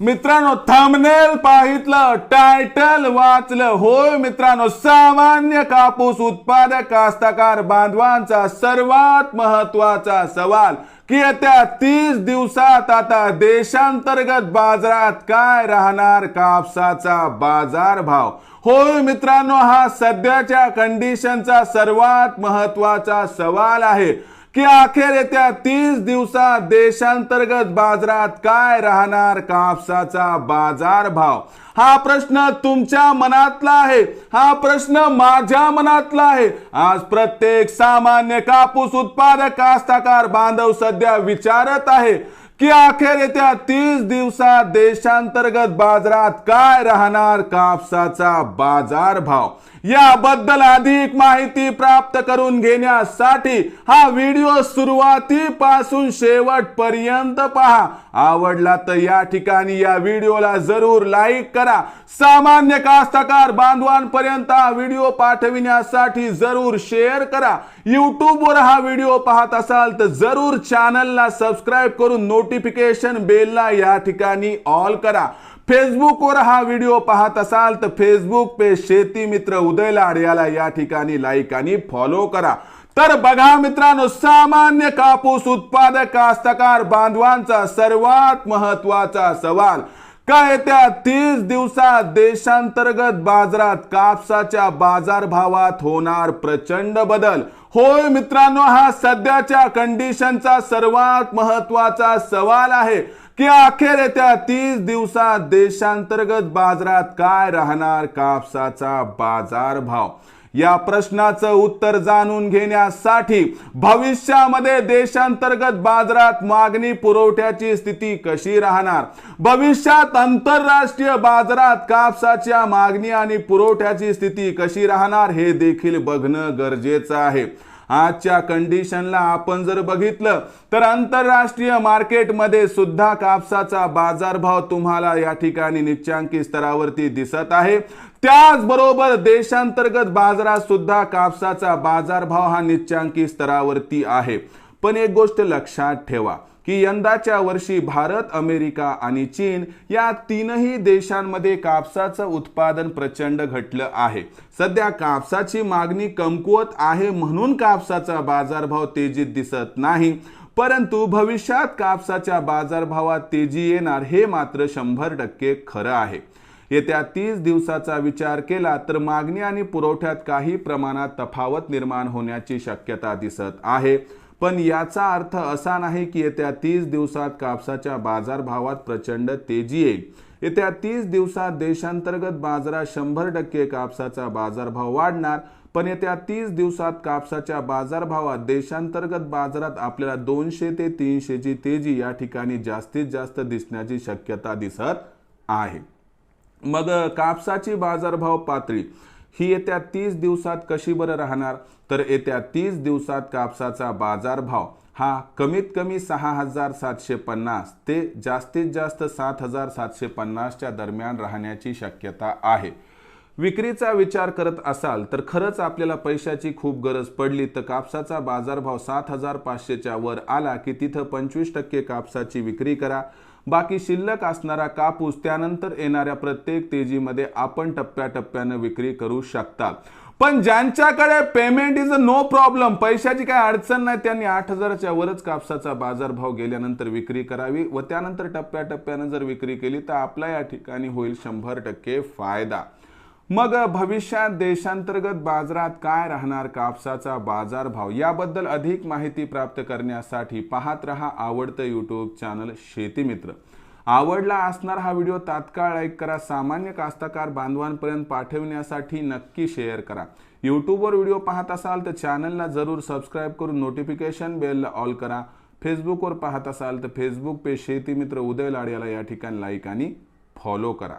मित्रांनो thumbnail पाहितलं title वाचलं. होय मित्रांनो सामान्य कापूस उत्पादक कास्तकार बांधवांचा सर्वात महत्त्वाचा सवाल. की येत्या तीस दिवसात आता देशांतर्गत बाजारात काय राहणार कापसाचा बाजार भाव होय मित्रांनो हा सध्याच्या कंडिशनचा सर्वात महत्त्वाचा सवाल आहे. की अखेर येत्या तीस दिवसात देशांतर्गत बाजारात काय राहणार कापसाचा बाजार भाव? हा प्रश्न तुमच्या मनातला आहे. हा प्रश्न माझ्या मनातला आहे. आज प्रत्येक सामान्य कापूस उत्पादक कास्ताकार बांधव सध्या विचारत आहे. की अखेर येत्या तीस दिवसात देशांतर्गत बाजारात काय राहणार कापसाचा बाजार भाव याबद्दल अधिक माहिती प्राप्त करून घेण्यासाठी हा व्हिडिओ सुरुवातीपासून शेवटपर्यंत पहा. आवडला तर या ठिकाणी या व्हिडिओला जरूर लाईक करा. सामान्य कास्तकार बांधवांपर्यंत हा व्हिडिओ पाठविण्यासाठी जरूर शेअर करा. यूट्यूबवर हा व्हिडिओ पाहत असाल तर जरूर चॅनलला सबस्क्राईब करून नोटिफिकेशन बेलला या ठिकाणी ऑल करा. फेसबुकवर हा व्हिडिओ पाहत असाल तर फेसबुक पेज शेती मित्र उदय लाड याला या ठिकाणी लाईक आणि फॉलो करा. तर बघा मित्रांनो सामान्य कापूस उत्पादक कास्तकार बांधवांचा सर्वात महत्त्वाचा सवाल. काय येत्या तीस दिवसात देशांतर्गत बाजारात कापसाच्या बाजारभावात होणार प्रचंड बदल? होय मित्रांनो हा सध्याच्या कंडिशनचा सर्वात महत्त्वाचा सवाल आहे. की अखेर येत्या तीस दिवसात देशांतर्गत बाजारात काय राहणार कापसाचा बाजारभाव? या प्रश्नाचं उत्तर जाणून घेण्यासाठी भविष्यामध्ये देशांतर्गत बाजारात मागणी पुरवठ्याची स्थिती कशी राहणार? भविष्यात आंतरराष्ट्रीय बाजारात कापसाच्या मागणी आणि पुरवठ्याची स्थिती कशी राहणार हे देखील बघणं गरजेचं आहे. आजच्या कंडिशनला आपण जर बघितलं तर आंतरराष्ट्रीय मार्केटमध्ये सुद्धा कापसाचा बाजारभाव तुम्हाला या ठिकाणी निच्चांकी स्तरावरती दिसत आहे. त्याचबरोबर देशांतर्गत बाजारात सुद्धा कापसाचा बाजारभाव हा निच्चांकी स्तरावरती आहे. पण एक गोष्ट लक्षात ठेवा की यंदाच्या वर्षी भारत अमेरिका आणि चीन या तीनही देशांमध्ये कापसाचं उत्पादन प्रचंड घटलं आहे. सध्या कापसाची मागणी कमकुवत आहे म्हणून कापसाचा बाजारभाव तेजीत दिसत नाही. परंतु भविष्यात कापसाच्या बाजारभावात तेजी येणार हे मात्र शंभर टक्के खरं आहे. येत्या तीस दिवसाचा विचार केला तर मागणी आणि पुरवठ्यात काही प्रमाणात तफावत निर्माण होण्याची शक्यता दिसत आहे. पण याचा अर्थ असा नाही की येत्या तीस दिवसात कापसाच्या बाजारभावात प्रचंड तेजी येईल. येत्या तीस दिवसात देशांतर्गत बाजारात शंभर टक्के कापसाचा बाजारभाव वाढणार पण येत्या तीस दिवसात कापसाच्या बाजारभावात देशांतर्गत बाजारात आपल्याला दोनशे ते तीनशेची तेजी या ठिकाणी जास्तीत जास्त दिसण्याची शक्यता दिसत आहे. मग कापसाची बाजारभाव पातळी ही येत्या तीस दिवसात कशी बरं राहणार? तर येत्या तीस दिवसात कापसाचा बाजारभाव हा कमीत कमी सहा हजार सातशे पन्नास ते जास्तीत जास्त सात हजार सातशे पन्नासच्या दरम्यान राहण्याची शक्यता आहे. विक्रीचा विचार करत असाल तर खरंच आपल्याला पैशाची खूप गरज पडली तर कापसाचा बाजारभाव सात हजार पाचशेच्या वर आला की तिथं पंचवीस टक्के कापसाची विक्री करा. बाकी शिल्लक असणारा कापूस त्यानंतर येणाऱ्या प्रत्येक तेजीमध्ये आपण टप्प्याटप्प्यानं विक्री करू शकता. पण ज्यांच्याकडे payment is a no problem पैशाची काय अडचण नाही त्यांनी आठ हजाराच्या वरच कापसाचा बाजारभाव गेल्यानंतर विक्री करावी व त्यानंतर टप्प्याटप्प्यानं जर विक्री केली तर आपला या ठिकाणी होईल शंभर टक्के फायदा. मग भविष्यात देशांतर्गत बाजारात काय राहणार कापसाचा बाजारभाव याबद्दल अधिक माहिती प्राप्त करण्यासाठी पाहत रहा आवडतं यूट्यूब चॅनल शेतीमित्र आवडला असणार हा व्हिडिओ तात्काळ लाईक करा सामान्य कास्तकार बांधवांपर्यंत पाठवण्यासाठी नक्की शेअर करा. यूट्यूबवर व्हिडिओ पाहत असाल तर चॅनलला जरूर सबस्क्राईब करून नोटिफिकेशन बेलला ऑल करा. फेसबुकवर पाहत असाल तर फेसबुक पेज शेतीमित्र उदय लाड याला या ठिकाणी लाईक आणि फॉलो करा.